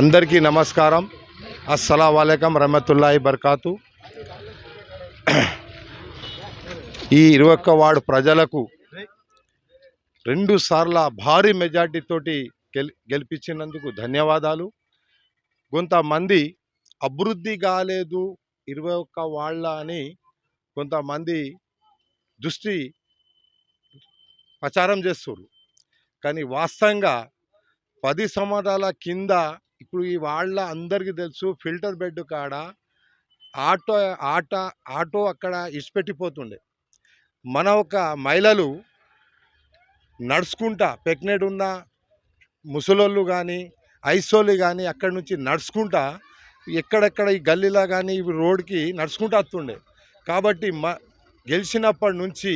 అందరికీ నమస్కారం. అస్సలం వాలేకం రహమతుల్లాహి బర్కాతు. ఈ ఇరవై వార్డు ప్రజలకు రెండు సార్ల భారీ మెజార్టీతోటి గెల్ గెలిపించినందుకు ధన్యవాదాలు. కొంతమంది అభివృద్ధి కాలేదు ఇరవై ఒక్క వాళ్ళ అని కొంతమంది దృష్టి ప్రచారం చేస్తారు కానీ వాస్తవంగా పది సంవత్సరాల కింద ఇప్పుడు ఈ వాళ్ళ అందరికీ తెలుసు ఫిల్టర్ బెడ్ కాడ ఆటో ఆట ఆటో అక్కడ ఇసిపెట్టిపోతుండే. మన ఒక మహిళలు నడుచుకుంటా ప్రెగ్నెంట్ ఉన్న ముసలోళ్ళు కానీ ఐసోళ్ళు కానీ అక్కడి నుంచి నడుచుకుంటా ఎక్కడెక్కడ ఈ గల్లీలో కానీ ఇవి రోడ్కి నడుచుకుంటూ వస్తుండే. కాబట్టి మ గెలిచినప్పటి నుంచి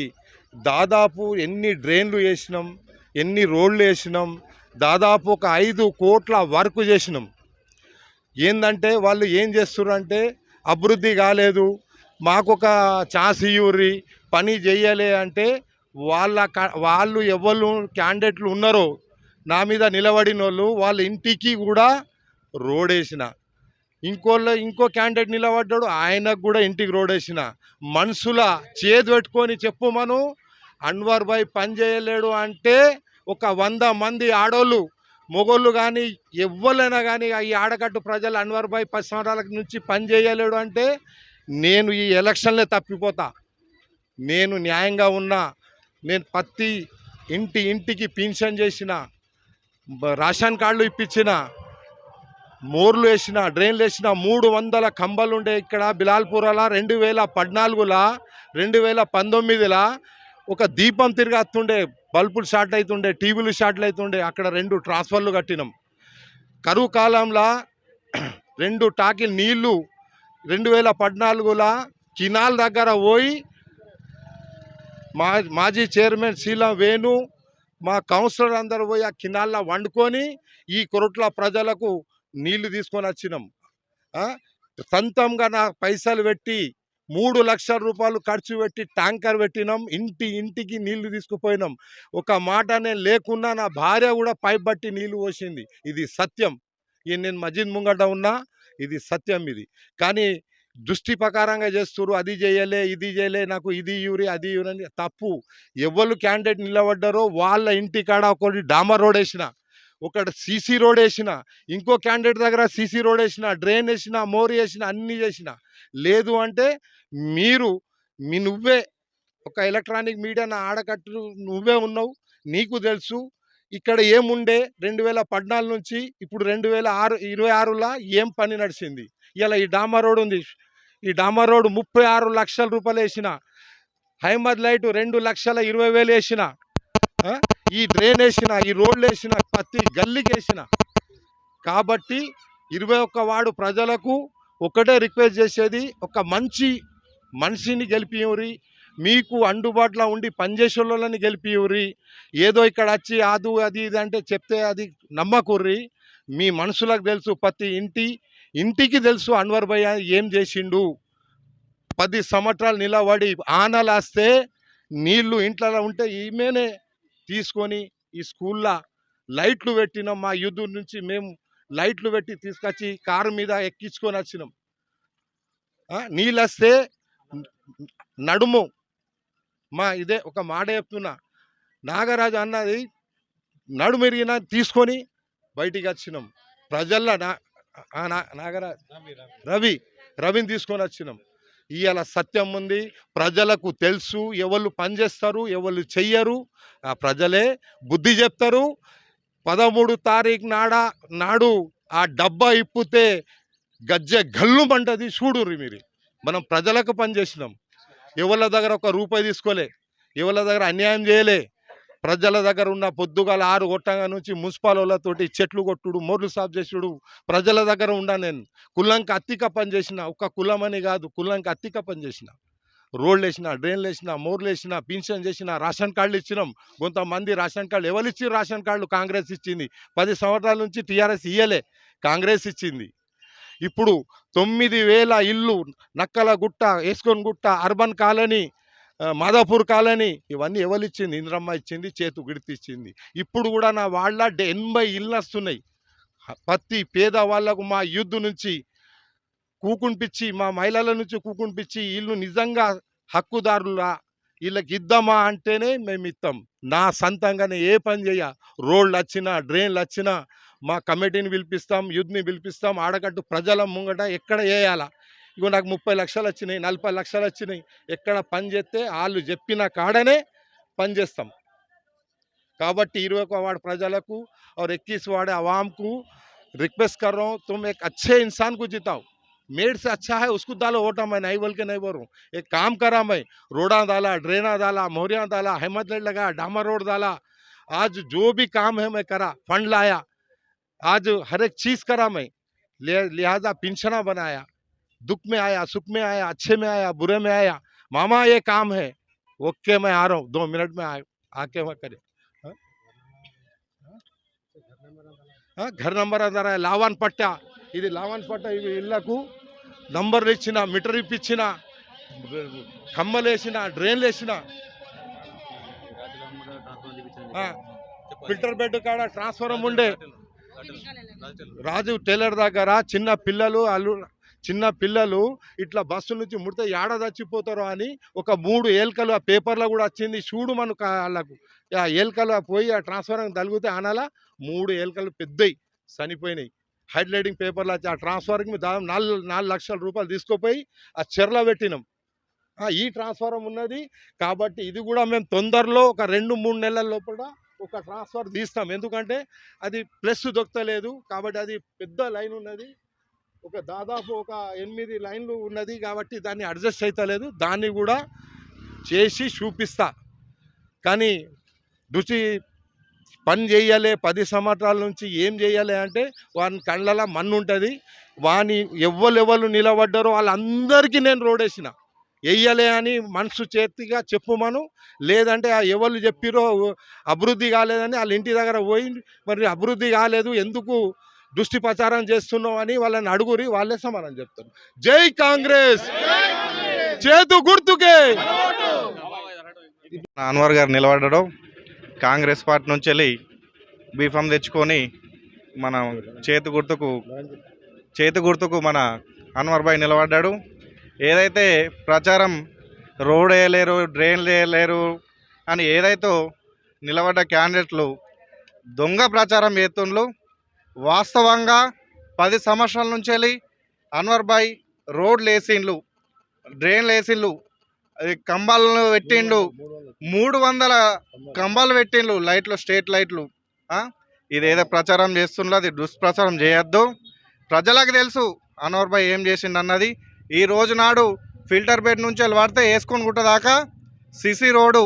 దాదాపు ఎన్ని డ్రైన్లు వేసినాం ఎన్ని రోడ్లు వేసినాం దాదాపు ఒక ఐదు కోట్ల వర్క్ చేసినాం. ఏందంటే వాళ్ళు ఏం చేస్తున్నారంటే అభివృద్ధి కాలేదు మాకొక చాసియూరి ఛాన్స్ పని చెయ్యలే అంటే వాళ్ళ వాళ్ళు ఎవరు క్యాండిడేట్లు ఉన్నారో నా మీద నిలబడిన వాళ్ళు వాళ్ళ ఇంటికి కూడా రోడ్ వేసిన ఇంకోళ్ళ ఇంకో క్యాండిడేట్ నిలబడ్డాడు ఆయనకు కూడా ఇంటికి రోడ్ వేసిన మనుషుల చేతి పెట్టుకొని చెప్పు మనం అన్వర్ భాయ్ పని చేయలేడు అంటే ఒక వంద మంది ఆడోళ్ళు మొగోళ్ళు కానీ ఎవ్వరైనా కానీ ఈ ఆడకట్టు ప్రజలు అన్వర్ భాయ్ పది సంవత్సరాల నుంచి పని చేయలేడు అంటే నేను ఈ ఎలక్షన్లే తప్పిపోతా. నేను న్యాయంగా ఉన్నా నేను ప్రతి ఇంటి ఇంటికి పింఛన్ చేసిన రేషన్ కార్డులు ఇప్పించిన మోర్లు వేసిన డ్రైన్లు వేసిన మూడు వందల కంబలు ఉండే ఇక్కడ బిలాల్పురలా రెండు వేల పద్నాలుగులా రెండు వేల పంతొమ్మిదిలా ఒక దీపం తిరిగి వస్తుండే బల్బులు షార్ట్ అవుతుండే టీవీలు షార్ట్లు అవుతుండే అక్కడ రెండు ట్రాన్స్ఫర్లు కట్టినాం. కరువు కాలంలో రెండు టాకిల్ నీళ్ళు రెండు వేల పద్నాలుగులో కినాల్ దగ్గర పోయి మా మాజీ చైర్మన్ శీలం వేణు మా కౌన్సిలర్ అందరూ పోయి ఆ కినాల్లో వండుకొని ఈ కొరట్ల ప్రజలకు నీళ్ళు తీసుకొని వచ్చినాం. సొంతంగా నా పైసలు పెట్టి మూడు లక్షల రూపాయలు ఖర్చు పెట్టి ట్యాంకర్ పెట్టినాం. ఇంటి ఇంటికి నీళ్ళు తీసుకుపోయినాం. ఒక మాట నేను లేకున్నా నా భార్య కూడా పైప్ బట్టి నీళ్ళు పోసింది. ఇది సత్యం. ఇది నేను మజిద్ ముంగట ఉన్నా ఇది సత్యం ఇది. కానీ దృష్టి ప్రకారంగా చేస్తున్నారు అది చేయలే ఇది చేయలే నాకు ఇది యూరి అది యూరి అని తప్పు. ఎవరు క్యాండిడేట్ నిలబడ్డారో వాళ్ళ ఇంటి కాడ ఒకటి డామర్ రోడ్ వేసిన ఒకటి సీసీ రోడ్ వేసిన ఇంకో క్యాండిడేట్ దగ్గర సీసీ రోడ్ వేసిన డ్రైన్ వేసిన మోరీ వేసిన అన్నీ చేసిన లేదు అంటే మీరు మీ నువ్వే ఒక ఎలక్ట్రానిక్ మీడియా నా ఆడకట్టు నువ్వే ఉన్నావు నీకు తెలుసు. ఇక్కడ ఏముండే? రెండు వేల పద్నాలుగు నుంచి ఇప్పుడు రెండు వేల ఆరు ఇరవై ఆరులా ఏం పని నడిచింది ఇలా ఈ డామర్ రోడ్ ఉంది. ఈ డామా రోడ్ ముప్పై ఆరు లక్షల రూపాయలు వేసిన. హైమద్ లైట్ రెండు లక్షల ఇరవై వేలు వేసిన. ఈ డ్రైన్ వేసిన ఈ రోడ్లు వేసిన ప్రతి గల్లీకి వేసిన. కాబట్టి ఇరవై ఒక్క వాడు ప్రజలకు ఒకటే రిక్వెస్ట్ చేసేది ఒక మంచి మనిషిని గెలిపియురి మీకు అందుబాటులో ఉండి పనిచేసే వాళ్ళని గెలిపియురి ఏదో ఇక్కడ వచ్చి ఆదు అది ఇది అంటే చెప్తే అది నమ్మకుర్రి మీ మనసులకు తెలుసు ప్రతి ఇంటి ఇంటికి తెలుసు అన్వర్ భయ్య ఏం చేసిండు. పది సంవత్సరాలు నిలబడి ఆనలాస్తే నీళ్ళు ఇంట్లో ఉంటే ఈమెనే తీసుకొని ఈ స్కూల్లో లైట్లు పెట్టినాం మా యుద్ధ నుంచి మేము లైట్లు పెట్టి తీసుకొచ్చి కారు మీద ఎక్కించుకొని వచ్చినాం. నీళ్ళు వస్తే నడుము. మా ఇదే ఒక మాట చెప్తున్నా. నాగరాజు అన్నది నడుమెరిగిన తీసుకొని బయటికి వచ్చినాం. ప్రజల్లో నా ఆ, నా- నాగరాజ్ రవి రవిని తీసుకొని వచ్చినాం. ఇవాళ సత్యం ఉంది. ప్రజలకు తెలుసు. ఎవరు పనిచేస్తారు ఎవరు చెయ్యరు. ఆ ప్రజలే బుద్ధి చెప్తారు. పదమూడు తారీఖు నాడ నాడు ఆ డబ్బా ఇప్పితే గజ్జె గల్లు గల్లుమంటది చూడుర్రి మీరు. మనం ప్రజలకు పనిచేసినాం ఎవరి దగ్గర ఒక రూపాయి తీసుకోలే ఎవరి దగ్గర అన్యాయం చేయలే. ప్రజల దగ్గర ఉన్న పొద్దుగాల ఆరు కొట్టంగా నుంచి మున్సిపాల్ వాళ్ళతోటి చెట్లు కొట్టుడు మోర్లు సాఫ్ చేసుడు. ప్రజల దగ్గర ఉండా నేను. కులంకి అత్తిక పని చేసిన ఒక్క కులం అని కాదు కులంకి అత్తిక పని చేసిన. రోడ్లు వేసిన డ్రైన్లు వేసిన మోర్లు వేసిన పింఛన్ చేసిన రేషన్ కార్డులు ఇచ్చినాం. కొంతమంది రేషన్ కార్డులు ఎవరు ఇచ్చి రేషన్ కార్డులు కాంగ్రెస్ ఇచ్చింది? పది సంవత్సరాల నుంచి టీఆర్ఎస్ ఇయ్యలే కాంగ్రెస్ ఇచ్చింది. ఇప్పుడు తొమ్మిది వేల ఇల్లు నక్కల గుట్ట వేసుకొని గుట్ట అర్బన్ కాలనీ ఆ, మాదాపూర్ కాలనీ ఇవన్నీ ఎవరు ఇచ్చింది? ఇంద్రమ్మ ఇచ్చింది చేతు గిడితి ఇచ్చింది. ఇప్పుడు కూడా నా వాళ్ళ ఎనభై ఇళ్ళు వస్తున్నాయి. ప్రతి పేదవాళ్ళకు మా యుద్ధ నుంచి కూకుంపిచ్చి మా మహిళల నుంచి కూకుంపిచ్చి వీళ్ళు నిజంగా హక్కుదారులా వీళ్ళకి ఇద్దామా అంటేనే మేము ఇస్తాం నా సొంతంగానే ఏ పని చేయ రోడ్లు వచ్చినా డ్రైన్లు వచ్చినా మా కమిటీని పిలిపిస్తాం యూత్ని పిలిపిస్తాం ఆడగట్టు ప్రజల ముంగట ఎక్కడ వేయాలా? ఇగో నాకు ముప్పై లక్షలు వచ్చినాయి నలభై లక్షలు వచ్చినాయి ఎక్కడ పని చేస్తే వాళ్ళు చెప్పిన కాడనే పని చేస్తాం. కాబట్టి ఇరవై వార్డు ప్రజలకు ఎక్కిసి వాడే वार्ड రిక్వెస్ట్ కర్రం रिक्वेस्ट అచ్చే ఇన్సాన్కు జీతావు मेड से अच्छा है, उसको डालो, वोटा मैं नहीं बोल के नहीं बोल रहा हूँ। एक काम करा मैं, रोडा डाला, ड्रेना डाला, मोहरिया डाला हेमतगढ़ लगा डामा रोड डाला। आज जो भी काम है मैं करा, फंड लाया। आज हर एक चीज़ करा मैं लिहाजा पिंशना बनाया। दुख में आया, सुख में आया, अच्छे में आया, बुरे में आया। मामा, ये काम है। ओके, मैं आ रहा हूँ, दो मिनट में आके मैं करे। हाँ? हाँ? घर नंबर अंदर हाँ, है, लावान पट्टा। ఇది లావన్పట్ట ఇవి ఇళ్ళకు నంబర్లు ఇచ్చిన మీటర్ ఇప్పించిన కమ్మలు వేసిన డ్రైన్లు వేసిన ఫిల్టర్ బెడ్ కాడ ట్రాన్స్ఫారం ఉండే. రాజు టైలర్ దగ్గర చిన్న పిల్లలు అల్లు చిన్న పిల్లలు ఇట్లా బస్సు నుంచి ముడితే ఏడ చచ్చిపోతారో అని ఒక మూడు ఏల్కలు ఆ పేపర్లో కూడా వచ్చింది. చూడు మనకు వాళ్ళకు. ఆ ఏల్కలు పోయి ఆ ట్రాన్స్ఫారం తలిగితే అనాల మూడు ఏల్కలు పెద్దయి చనిపోయినాయి. హైడ్లైటింగ్ పేపర్లు వచ్చి ఆ ట్రాన్స్ఫార్కి దాదాపు నాలుగు నాలుగు లక్షల రూపాయలు తీసుకుపోయి ఆ చెర్లో పెట్టినాం. ఈ ట్రాన్స్ఫారం ఉన్నది. కాబట్టి ఇది కూడా మేము తొందరలో ఒక రెండు మూడు నెలల లోపల ఒక ట్రాన్స్ఫర్ తీస్తాం. ఎందుకంటే అది ప్లస్ దొక్కలేదు కాబట్టి అది పెద్ద లైన్ ఉన్నది. ఒక దాదాపు ఒక ఎనిమిది లైన్లు ఉన్నది. కాబట్టి దాన్ని అడ్జస్ట్ అవుతలేదు దాన్ని కూడా చేసి చూపిస్తా. కానీ రుచి పని చేయలే పది సంవత్సరాల నుంచి ఏం చేయాలి అంటే వాని కళ్ళలో మన్ను ఉంటుంది వాని ఎవ్వరు నిలబడ్డారో వాళ్ళందరికీ నేను రోడేసిన. వెయ్యలే అని మనసు చేతిగా చెప్పుమను. లేదంటే ఆ ఎవరు చెప్పిరో అభివృద్ధి కాలేదని వాళ్ళ ఇంటి దగ్గర పోయి మరి అభివృద్ధి కాలేదు ఎందుకు దృష్టి ప్రచారం చేస్తున్నావు? అని వాళ్ళని అడుగురి వాళ్ళే సమానం చెప్తారు. జై కాంగ్రెస్! చేతు గుర్తుకే! అన్వర్ గారు నిలబడడం కాంగ్రెస్ పార్టీ నుంచి వెళ్ళి బీఫామ్ తెచ్చుకొని మన చేతి గుర్తుకు చేతి గుర్తుకు మన అన్వర్ భాయ్ నిలబడ్డాడు. ఏదైతే ప్రచారం రోడ్ వేయలేరు డ్రైన్ వేయలేరు అని ఏదైతే నిలబడ్డ క్యాండిడేట్లు దొంగ ప్రచారం చేస్తుండ్రు వాస్తవంగా పది సంవత్సరాల నుంచి వెళ్ళి అన్వర్ భాయ్ రోడ్లు వేసిండ్లు డ్రైన్లు వేసిండ్లు అది కంబాలను పెట్టిండు. మూడు వందల కంబాలు. పెట్టిండ్రు లైట్లు స్ట్రీట్ లైట్లు? ఇదేదో ప్రచారం చేస్తుండ్రు అది దుష్ప్రచారం చేయొద్దు. ప్రజలకు తెలుసు అన్వర్ భాయ్ ఏం చేసిండు అన్నది. ఈ రోజు నాడు ఫిల్టర్ బెడ్ నుంచి వెళ్ళి పడితే వేసుకొని గుట్ట దాకా సిసి రోడ్డు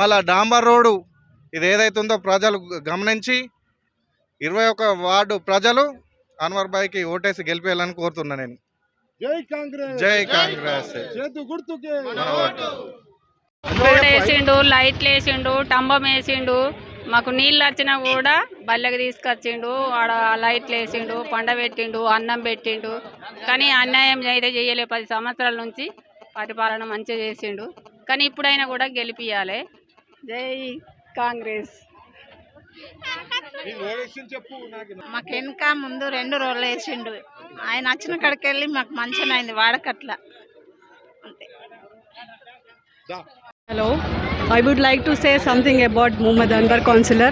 మళ్ళా డాంబర్ రోడ్డు ఇది ఏదైతే ఉందో ప్రజలు గమనించి ఇరవై ఒక వార్డు ప్రజలు అన్వర్ భాయ్కి ఓటేసి గెలిపేయాలని కోరుతున్నా నేను. జై కాంగ్రెస్. జై కాంగ్రెస్. చేతు గుర్తుకే. మన ఓటు రోడ్ వేసిండు లైట్లు వేసిండు టంబం వేసిండు మాకు నీళ్ళు వచ్చినా కూడా బల్లెకి తీసుకొచ్చిండు ఆడ లైట్లు వేసిండు పండ పెట్టిండు అన్నం పెట్టిండు. కానీ అన్యాయం అయితే చేయలే పది సంవత్సరాల నుంచి పరిపాలన మంచిగా చేసిండు. కానీ ఇప్పుడైనా కూడా గెలిపియాలి జై కాంగ్రెస్ నీ ఓడేసింది చెప్పు నాకు మాకు వెనక ముందు రెండు రోజులు వేసిండు ఆయన వచ్చిన కాడికి వెళ్ళి మాకు మంచిగా అయింది వాడకట్ల అంతే దా. Hello, I would like to say something about Muhammad Anwar Consular.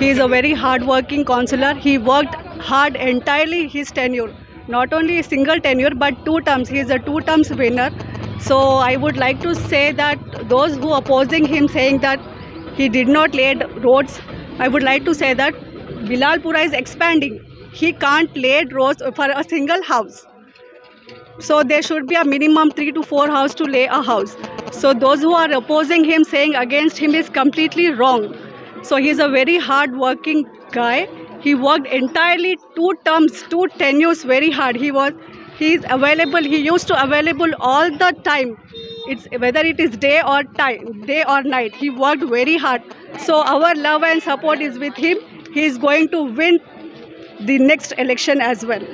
He is a very hard-working consular. He worked hard entirely his tenure, not only a single tenure but two terms. He is a two terms winner. So I would like to say that those who opposing him saying that he did not lay roads, I would like to say that Bilalpura is expanding. He can't lay roads for a single house. So there should be a minimum three to four house to lay a house. So those who are opposing him, saying against him, is completely wrong. So he's a very hard-working guy. He worked entirely two terms, two tenures very hard. He was, he is available. He used to available all the time. It's whether it is day or time, day or night. He worked very hard. So our love and support is with him. He is going to win the next election as well.